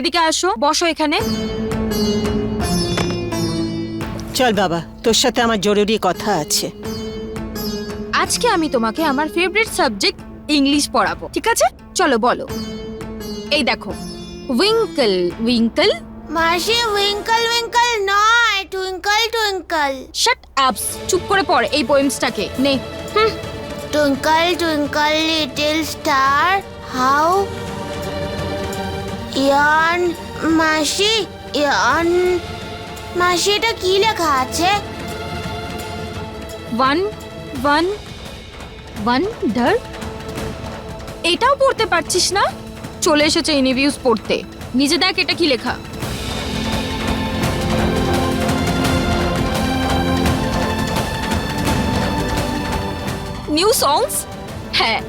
এদিকে আসো বসো এখানে। চল বাবা তোর সাথে আমার জরুরি কথা আছে। আজকে আমি তোমাকে আমার ফেভারিট সাবজেক্ট ইংলিশ পড়াবো ঠিক আছে? চলো বলো। এই দেখো উইঙ্কল উইঙ্কল মাসি উইঙ্কল উইঙ্কল নয় টুইঙ্কল টুইঙ্কল শাট আপস চুপ করে পড় এই পোয়েমসটাকে নে। হুম। Twinkle twinkle little star how ইয়ান মাসি ইয়ান মাসি, এটা কি লেখা আছে? One one, wonder? এটাও পড়তে পারছিস না? চলে এসেছে ইনিভিউজ পড়তে। নিজে দেখ এটা কি লেখা। New songs? হ্যাঁ।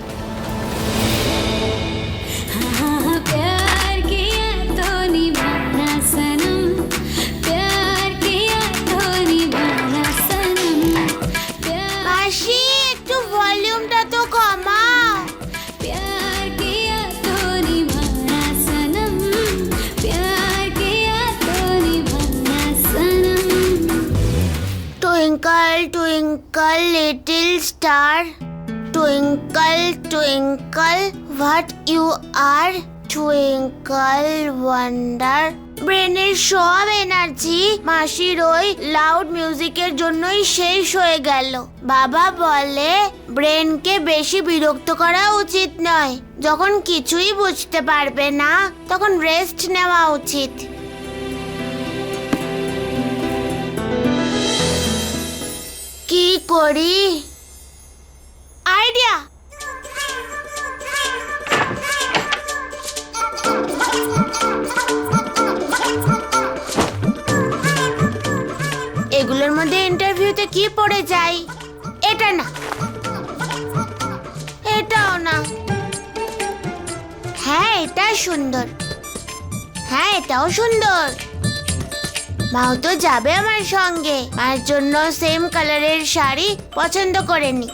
Twinkle little star twinkle twinkle what you are twinkle wonder ব্রেনের সব এনার্জি মাসির ওই লাউড মিউজিকের জন্যই শেষ হয়ে গেল। বাবা বলে ব্রেনকে বেশি বিরক্ত করা উচিত নয়। যখন কিছুই বুঝতে পারবে না, তখন রেস্ট নেওয়া উচিত। কি করি? আইডিয়া এগুলোর মধ্যে ইন্টারভিউতে কি পড়ে যাই? এটা না। এটাও না। হ্যাঁ এটা সুন্দর। হ্যাঁ এটাও সুন্দর। মাও তো যাবে আমার সঙ্গে। মার জন্য সেম কালারের শাড়ি পছন্দ করেনি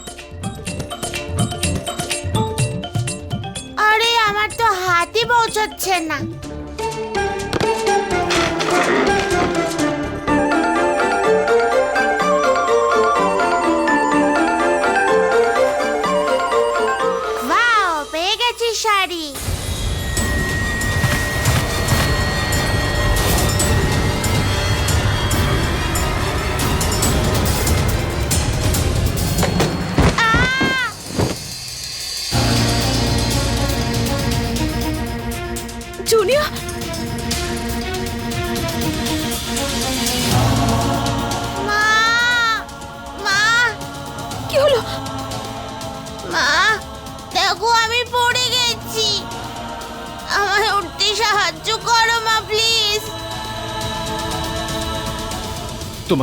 আরে, আমার তো হাতি পৌঁছচ্ছে না।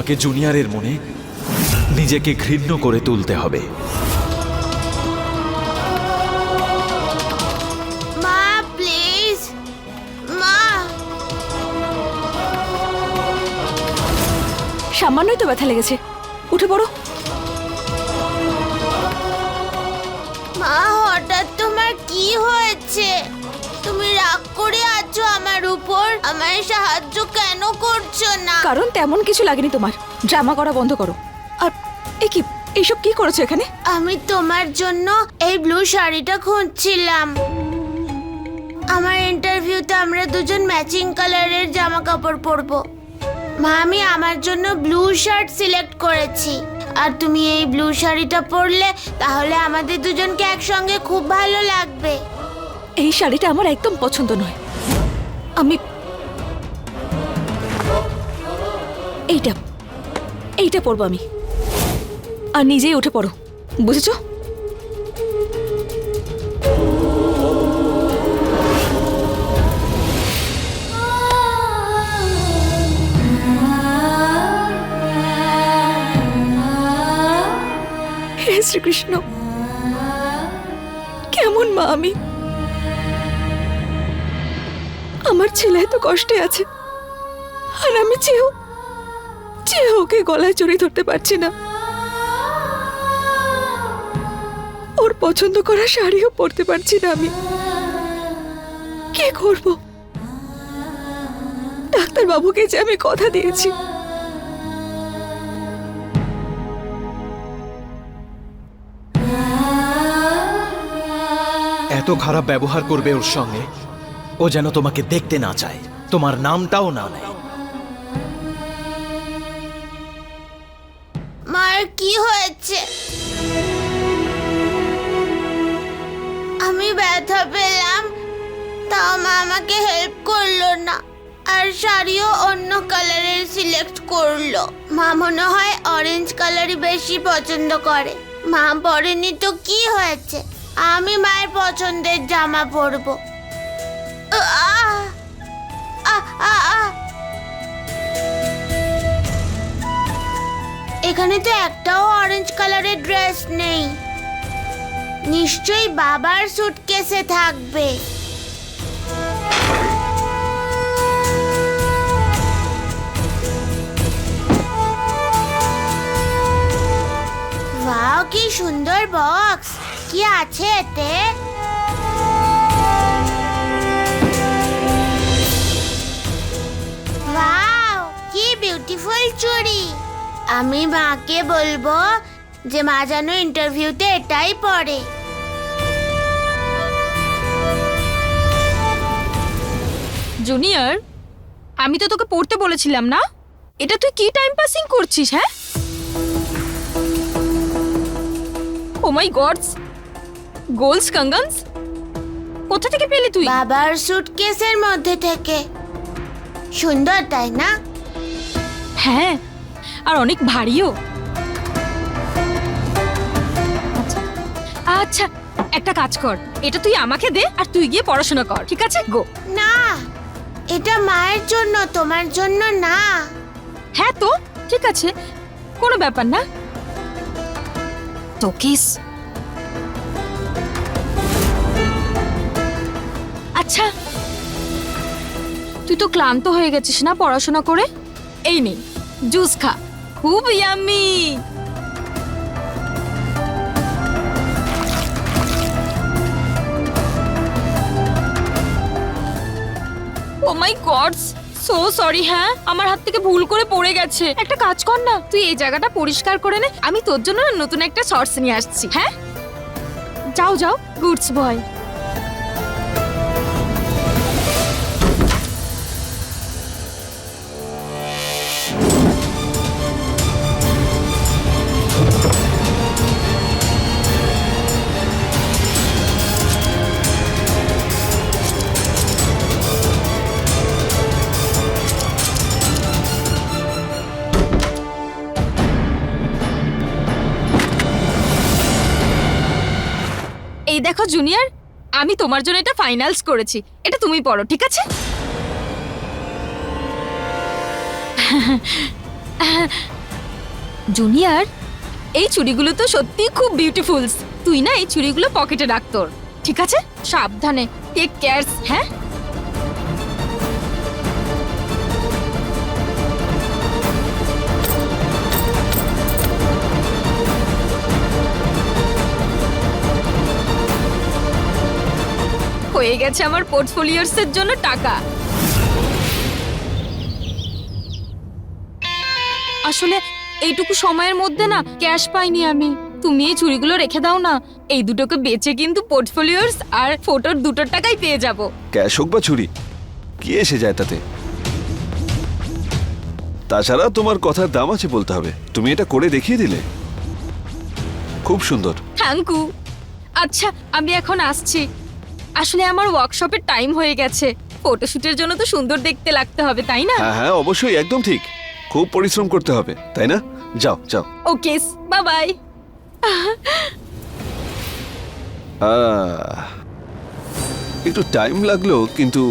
তোমাকে জুনিয়রের মনে নিজেকে ঘৃণ্য করে তুলতে হবে। মা প্লিজ। মা। সামান্যই তো ব্যথা লেগেছে। উঠে পড়ো। মা হঠাৎ তোমার কি হয়েছে? তুমি রাগ করে আছো আমার উপর আমার সাহায্য কেন করছ না? কারণ তেমন কিছু লাগেনি তোমার। ড্রামা করা বন্ধ করো। আর এ কি এইসব কি করেছ এখানে? আমি তোমার জন্য এই ব্লু শাড়িটা খুঁজছিলাম। আমার ইন্টারভিউতে আমরা দুজন ম্যাচিং কালারের জামা কাপড় পরবো। মা আমি আমার জন্য ব্লু শার্ট সিলেক্ট করেছি। আর তুমি এই ব্লু শাড়িটা পরলে তাহলে আমাদের দুজনকে একসঙ্গে খুব ভালো লাগবে। এই শাড়িটা আমার একদম পছন্দ নয়। আমি এইটা এইটা পরবো আমি। আর নিজেই উঠে পড়ো বুঝেছ? শ্রীকৃষ্ণ কেমন মা আমি? আমার ছেলে এত কষ্টে আছে। আর আমি চেয়েও চেয়েও ওকে গলায় চড়ি ধরতে পারছি না। ওর পছন্দ করা শাড়িও পরতে পারছি না আমি। কি করব? ডাক্তার বাবুকে যে আমি কথা দিয়েছি। এত খারাপ ব্যবহার করবে ওর সঙ্গে? ও যেন তোমাকে দেখতে না চায়। তোমার নামটাও না নেয়। মার, কি হয়েছে? আমি ব্যথা পেলাম, তাও মা আমাকে হেল্প করল না। আর শাড়িও অন্য কালারের সিলেক্ট করল। মা মনে হয় অরেঞ্জ কালারই বেশি পছন্দ করে। মা পরেনি তো কি হয়েছে? আমি মায়ের পছন্দের জামা পরবো। এখানে তো একটাও অরেঞ্জ কালারের ড্রেস নেই। নিশ্চয়ই বাবার সুটকেসে থাকবে। কি সুন্দর বক্স কি আছে এতে? বিউটিফুল চুড়ি আমি মাকে বলব যে মা যেন ইন্টারভিউতে এটাই পড়ে। জুনিয়র আমি তো তোকে পড়তে বলেছিলাম না? এটা তুই কি টাইম পাসিং করছিস হ্যাঁ? ও মাই গডস গোলস কাঙ্গানস কোথা থেকে পেলি তুই? বাবার সুটকেসের মধ্যে থেকে। সুন্দর তাই না? হ্যাঁ আর অনেক ভারীও। আচ্ছা আচ্ছা একটা কাজ কর। এটা তুই আমাকে দে আর তুই গিয়ে পড়াশোনা কর ঠিক আছে? গো না এটা মায়ের জন্য তোমার জন্য না। হ্যাঁ তো ঠিক আছে। কোনো ব্যাপার না। তো কিস আচ্ছা তুই তো ক্লান্ত হয়ে গেছিস না পড়াশোনা করে? এই নে জুস খা, খুব yummy oh my gods so sorry হ্যাঁ? আমার হাত থেকে ভুল করে পড়ে গেছে। একটা কাজ কর না, তুই এই জায়গাটা পরিষ্কার করে নে, আমি তোর জন্য নতুন একটা শর্টস নিয়ে আসছি হ্যাঁ? যাও যাও, গুডস বয়। দেখো, জুনিয়র, আমি তোমার জন্য এটা ফাইনালস করেছি। এটা তুমি পড়ো, ঠিক আছে? জুনিয়র, এই চুড়িগুলো তো সত্যি খুব বিউটিফুলস তুই না এই চুড়িগুলো পকেটে রাখ তোর, ঠিক আছে? সাবধানে টেক কেয়ারস হ্যাঁ? হয়ে গেছে আমার পোর্টফোলিওস এর জন্য টাকা। আসলে এইটুকু সময়ের মধ্যে না ক্যাশ পাইনি আমি। তুমি এই চুড়িগুলো রেখে দাও না। এই দুটোকে বেচে কিন্তু পোর্টফোলিওস আর ফটোর দুটোর টাকাই পেয়ে যাব। ক্যাশ হোক বা ছুরি কি এসে যায় তাতে? তাছাড়া তোমার কথার দাম আছে বলতে হবে। তুমি এটা করে দেখিয়ে দিলে। খুব সুন্দর। Thank you. আচ্ছা আমি এখন আসছি। আসলে আমার ওয়ার্কশপের টাইম হয়ে গেছে। ফটোশুটের জন্য তো সুন্দর দেখতে লাগতে হবে তাই না? হ্যাঁ হ্যাঁ অবশ্যই একদম ঠিক। খুব পরিশ্রম করতে হবে তাই না? যাও যাও। ওকে বাই বাই আহ, একটু টাইম লাগল কিন্তু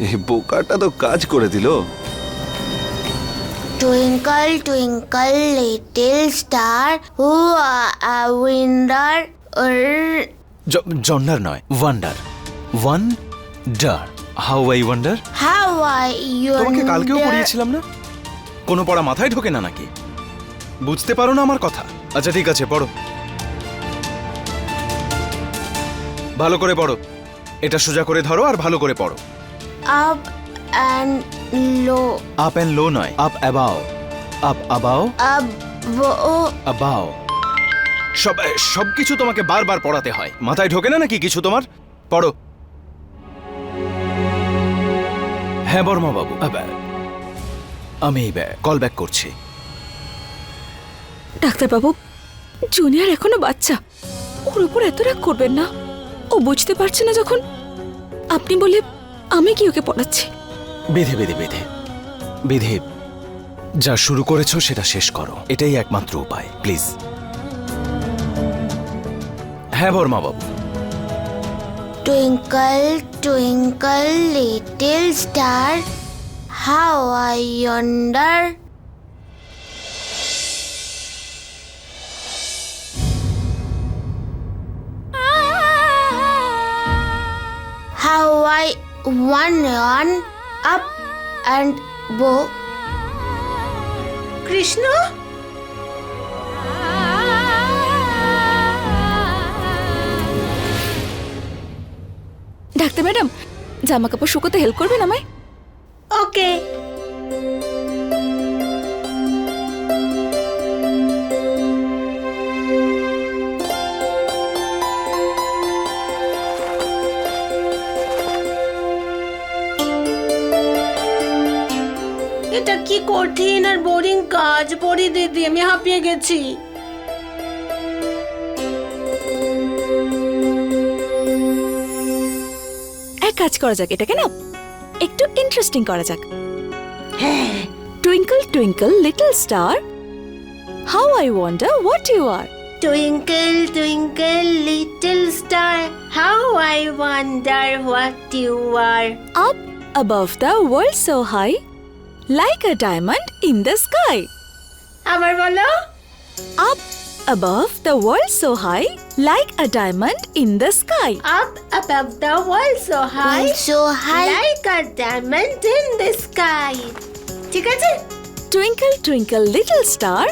এই বোকাটা তো কাজ করে দিল। Twinkle twinkle little star who R winder জন্ডার নয় wonder. Wonder. How I wonder how are you তোমাকে কালকেও পড়িয়েছিলাম না? কোনো পড়া মাথায় ঢোকে না নাকি? বুঝতে পারো না আমার কথা? আচ্ছা ঠিক আছে পড়ো। ভালো করে পড়ো। এটা সোজা করে ধরো আর ভালো করে পড়ো। Up and low up and low নয় আপ অ্যাবাও আপ আব ও আবাও সব সব কিছু তোমাকে বারবার পড়াতে হয়। মাথায় ঢোকে না নাকি কিছু তোমার? পড়ো। হ্যাঁ বর্মা বাবু আমি কল ব্যাক করছি। ডাক্তারবাবু জুনিয়র এখনও বাচ্চা। ওর উপর এত রাগ করবেন না। ও বুঝতে পারছে না যখন। আপনি বলে আমি কি ওকে পড়াচ্ছি? বেঁধে বেঁধে বেঁধে। বেঁধে যা শুরু করেছ সেটা শেষ করো। এটাই একমাত্র উপায় প্লিজ হ্যাঁ বর্মা বাবু Twinkle, twinkle, little star, how I yonder. How I one on up and bow. Krishna doctor madam. জামা কাপড় শুকোতে হেল্প করবেন আমায়? ওকে। এটা কি কঠিন আর বোরিং কাজ, পড়ি দিদি, আমি হাঁপিয়ে গেছি। কাজ করা যাক এটাকে না? একটু ইন্টারেস্টিং করা যাক। Twinkle twinkle little star how I wonder what you are twinkle twinkle little star how I wonder what you are up above the world so high, like a diamond in the sky. আবার বলো। Up above the world so high, like a diamond in the sky. Up above the world so high so high. like a diamond in the sky ঠিক আছে Twinkle, twinkle, little star,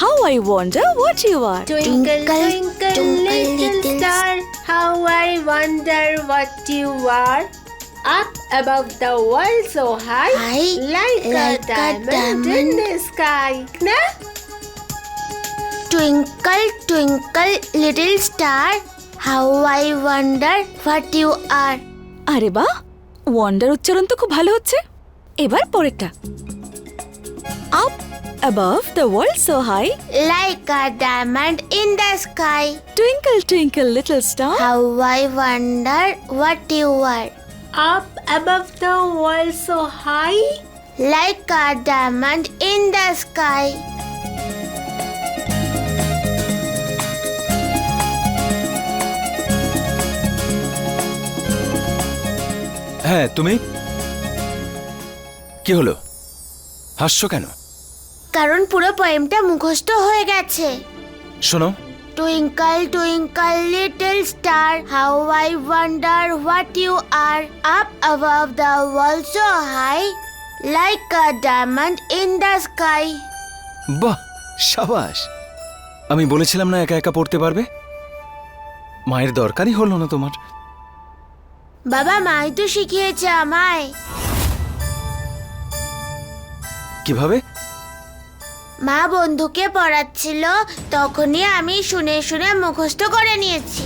how I wonder what you are. Twinkle, Twinkle, twinkle, twinkle, little little star, how I wonder what you are. Up above the world so high, High, like, like a a diamond in diamond. the sky. না Twinkle, twinkle, little star, how I wonder what you are. আরে বাহ wonder উচ্চারণ তো খুব ভালো হচ্ছে এবার পরেরটা up above the world so high Like a diamond in the sky, twinkle twinkle little star how I wonder what you are. Up above the world so high, Like a diamond in the sky. হ্যাঁ তুমি? কি হলো? হাসছো কেন? কারণ পুরো পয়েমটা মুখস্থ হয়ে গেছে। শোনো। Twinkle twinkle little star how I wonder what you are up above the world so high like a diamond in the sky বাহ সাবাস। আমি বলেছিলাম না একা একা পড়তে পারবে? মায়ের দরকারই হলো না তোমার। বাবা মাই তো শিখিয়েছে আমায়। কীভাবে? মা বন্ধুকে পড়াচ্ছিল তখনই আমি শুনে শুনে মুখস্থ করে নিয়েছি।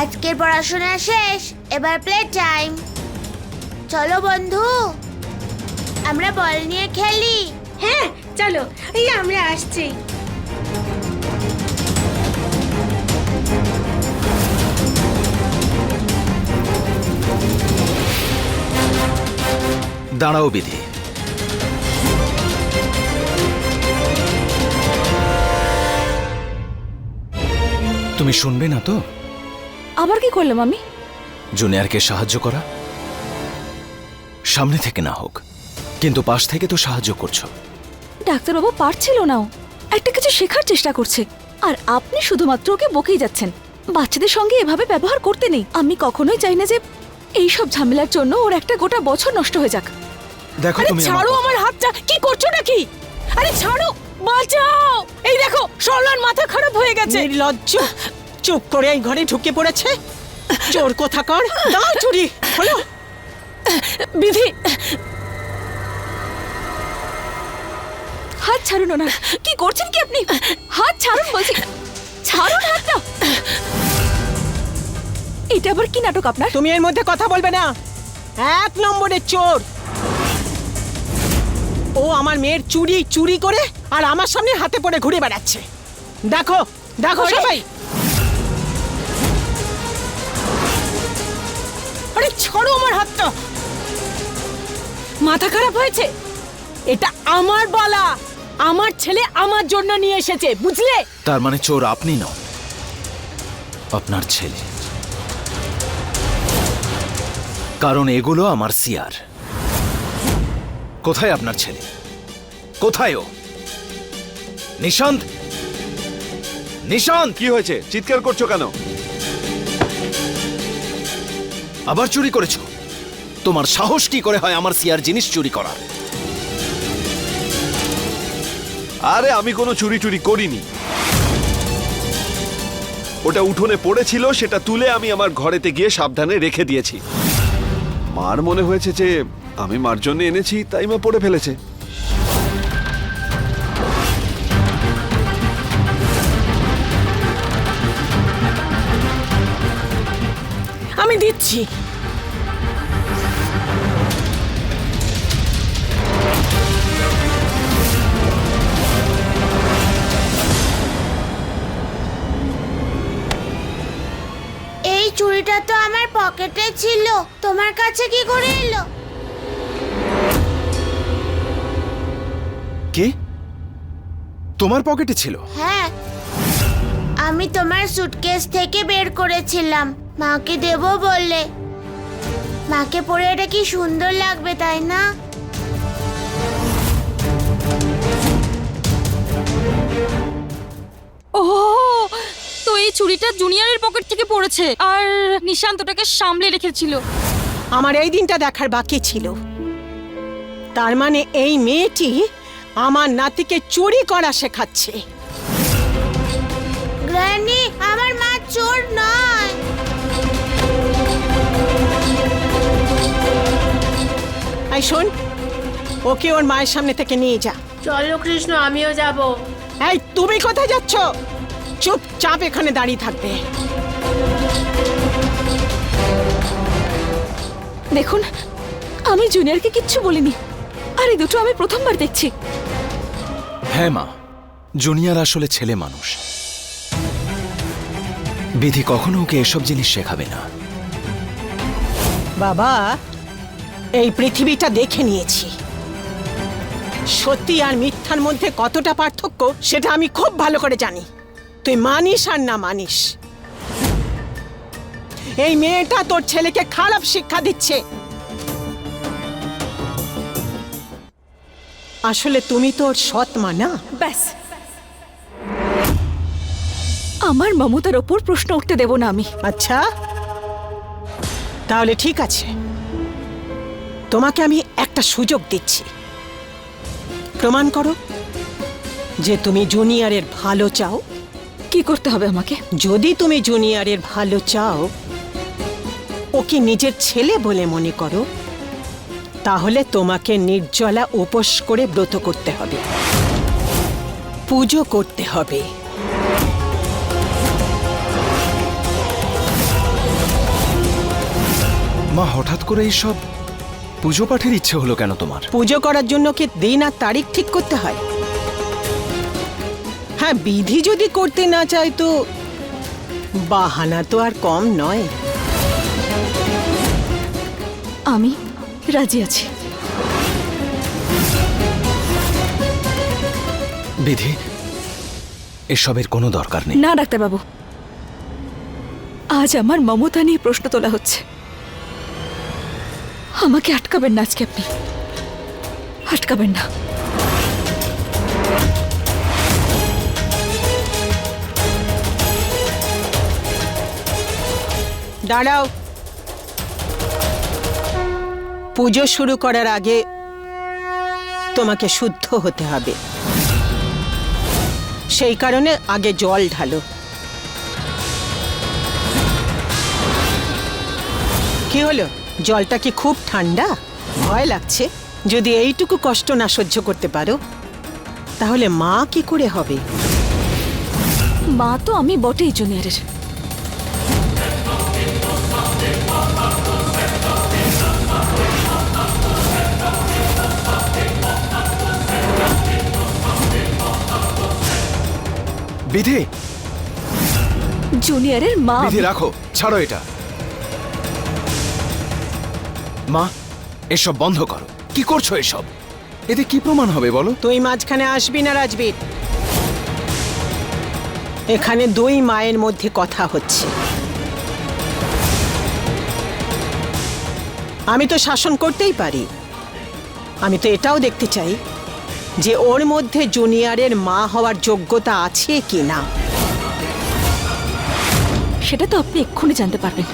আজকের পড়াশোনা শেষ এবার প্লে টাইম চলো বন্ধু আমরা বল নিয়ে খেলি। হ্যাঁ চলো এই আমরা আসছি। দাঁড়াও বিধি। তুমি শুনবে না তো? আবার কি করলাম আমি জুনিয়রকে সাহায্য করা? সামনে থেকে না হোক কিন্তু পাশ থেকে তো সাহায্য করছ। ডাক্তারবাবু পারছিল না ও। একটা কিছু শেখার চেষ্টা করছে। আর আপনি শুধুমাত্র ওকে বকেই যাচ্ছেন। বাচ্চাদের সঙ্গে এভাবে ব্যবহার করতে নেই। আমি কখনোই চাই না যে এই সব ঝামেলার জন্য ওর একটা গোটা বছর নষ্ট হয়ে যাক। দেখো তুমি ছাড়ো আমার হাতটা কি করছ নাকি? আরে ছাড়ো বাঁচাও। এই দেখো সরলার মাথা খারাপ হয়ে গেছে। নির্লজ্জ। চুপ করে এই ঘরে ঢুকে পড়েছে। চোর কোথাকার দাও চুরি হলো বিধি। হাত ছাড়ুন না কি করছেন কি আপনি? হাত ছাড়ুন বলছি। ছাড়ুন হাতটা। এটা আবার কি নাটক আপনার? তুমি এর মধ্যে কথা বলবে না। এক নম্বরের চোর। ও আমার মেয়ের চুরি চুরি করে আর আমার সামনে হাতে পড়ে ঘুরে বেড়াচ্ছে। দেখো দেখো সবাই। আরে ছাড়ো আমার হাতটা। মাথা খারাপ হয়েছে? এটা আমার বলা। আমার ছেলে আমার জন্য নিয়ে এসেছে বুঝলে? তার মানে চোর আপনি নন। আপনার ছেলে। কারণ এগুলো আমার সিয়ার। কোথায় আপনার ছেলে? কোথায় ও? নিশান্ত? নিশান্ত! কি হয়েছে? চিৎকার করছ কেন? আবার চুরি করেছ? তোমার সাহস কি করে হয় আমার সিয়ার জিনিস চুরি করার? আরে আমি কোনো চুরি চুরি করিনি। ওটা উঠোনে পড়েছিল সেটা তুলে আমি আমার ঘরেতে গিয়ে সাবধানে রেখে দিয়েছি। মার মনে হয়েছে যে আমি মার জন্য এনেছি তাই মা পড়ে ফেলেছে। আমি দিচ্ছি। এই চুড়িটা তো আমার পকেটে ছিল। তোমার কাছে কি করে এলো? কি? তোমার পকেটে ছিল? হ্যাঁ। আমি তোমার সুটকেস থেকে বের করেছিলাম। মাকে দেব বললে। মাকে পরে এটা কি সুন্দর লাগবে তাই না? ও তো এই চুড়িটা জুনিয়রের পকেট থেকে পড়েছে আর নিশান্ত ওটাকে সামলে রেখেছিল। আমার এই দিনটা দেখার বাকি ছিল। তার মানে এই মেয়েটি আমার নাতিকে চুরি করা শেখাচ্ছে। গ্র্যানি আমার মা চোর নয়। আই শোন ওকে ওর মায়ের সামনে থেকে নিয়ে যা। চলো কৃষ্ণ আমিও যাব। এই তুমি কোথায় যাচ্ছ? চুপচাপ এখানে দাঁড়িয়ে থাকবে। দেখুন আমি জুনিয়রকে কিচ্ছু বলিনি। আর এই দুটো আমি প্রথমবার দেখছি। হ্যাঁ মা। জুনিয়র আসলে ছেলে মানুষ। বিধি কখনো ওকে এসব জিনিস শেখাবে না। বাবা, এই পৃথিবীটা দেখে নিয়েছি। সত্যি আর মিথ্যার মধ্যে কতটা পার্থক্য, সেটা আমি খুব ভালো করে জানি। তুই মানিস আর না মানিস। এই মেয়েটা তোর ছেলেকে খারাপ শিক্ষা দিচ্ছে। আসলে তুমি তো ওর সৎ মা না? ব্যাস। আমার মমতার ওপর প্রশ্ন উঠতে দেব না আমি। আচ্ছা। তাহলে ঠিক আছে। তোমাকে আমি একটা সুযোগ দিচ্ছি। প্রমাণ করো যে তুমি জুনিয়রের ভালো চাও। কি করতে হবে আমাকে? যদি তুমি জুনিয়রের ভালো চাও ওকে নিজের ছেলে বলে মনে করো তাহলে তোমাকে নির্জলা উপোস করে ব্রত করতে হবে। পুজো করতে হবে। মা হঠাৎ করে এইসব পুজো পাঠের ইচ্ছে হলো কেন তোমার? পুজো করার জন্য কি দিন আর তারিখ ঠিক করতে হয়? হ্যাঁ বিধি যদি করতে না চায় তো বাহানা তো আর কম নয়। আমি রাজি আছি। বিধি এসবের কোনো দরকার নেই। না ডাক্তারবাবু। আজ আমার মমতা নিয়ে প্রশ্ন তোলা হচ্ছে। আমাকে আটকাবেন না আজকে আপনি। আটকাবেন না। দাঁড়াও। পুজো শুরু করার আগে তোমাকে শুদ্ধ হতে হবে। সেই কারণে আগে জল ঢালো। কি হলো? জলটা কি খুব ঠান্ডা? ভয় লাগছে। যদি এইটুকু কষ্ট না সহ্য করতে পারো, তাহলে মা কি করে হবে? মা তো আমি বটেই, জুনিয়রের। বিধি? জুনিয়রের মা। বিধি রাখো। ছাড়ো এটা। মা এসব বন্ধ করো। কি করছ এসব? এতে কি প্রমাণ হবে বলো? তুই মাঝখানে আসবি না রাজবীর? এখানে দুই মায়ের মধ্যে কথা হচ্ছে। আমি তো শাসন করতেই পারি। আমি তো এটাও দেখতে চাই। যে ওর মধ্যে জুনিয়রের মা হওয়ার যোগ্যতা আছে কি না সেটা তো আপনি এক্ষুনি জানতে পারবেন।